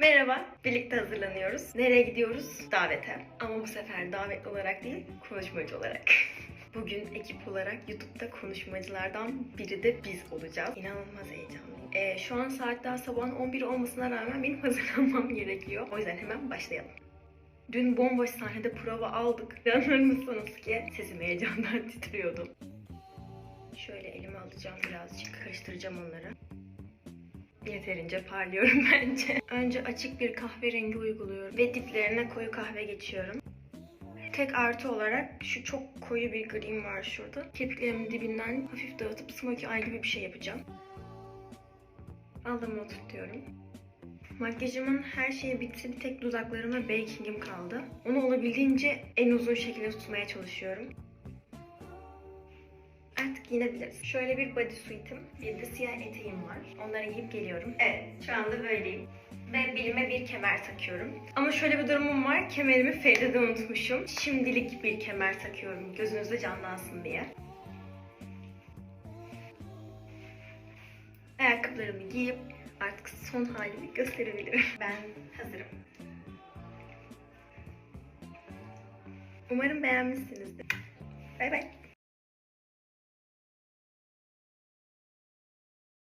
Merhaba, birlikte hazırlanıyoruz. Nereye gidiyoruz? Davete. Ama bu sefer davetli olarak değil, konuşmacı olarak. Bugün ekip olarak YouTube'da konuşmacılardan biri de biz olacağız. İnanılmaz heyecanlıyım. Ee, şu an saat daha sabahın 11 olmasına rağmen benim hazırlanmam gerekiyor. O yüzden hemen başlayalım. Dün bomboş sahnede prova aldık. İnanır mısınız ki sesim heyecandan titriyordu. Şöyle elime alacağım birazcık. Karıştıracağım onları. Yeterince parlıyorum bence. Önce açık bir kahverengi uyguluyorum ve diplerine koyu kahve geçiyorum. Tek artı olarak şu çok koyu bir grim var şurada. Kirpiklerimin dibinden hafif dağıtıp smokey eye gibi bir şey yapacağım. Aldım oturtuyorum. Makyajımın her şeyi bitti. Bir tek dudaklarım ve bakingim kaldı. Onu olabildiğince en uzun şekilde tutmaya çalışıyorum. Giyinebiliriz. Şöyle bir bodysuit'im, bir de siyah eteğim var. Onları giyip geliyorum. Evet, şu anda böyleyim. Ve belime bir kemer takıyorum. Ama şöyle bir durumum var. Kemerimi Feride'de unutmuşum. Şimdilik bir kemer takıyorum. Gözünüzde canlansın diye. Ayakkabılarımı giyip artık son halimi gösterebilirim. Ben hazırım. Umarım beğenmişsinizdir. Bay bay.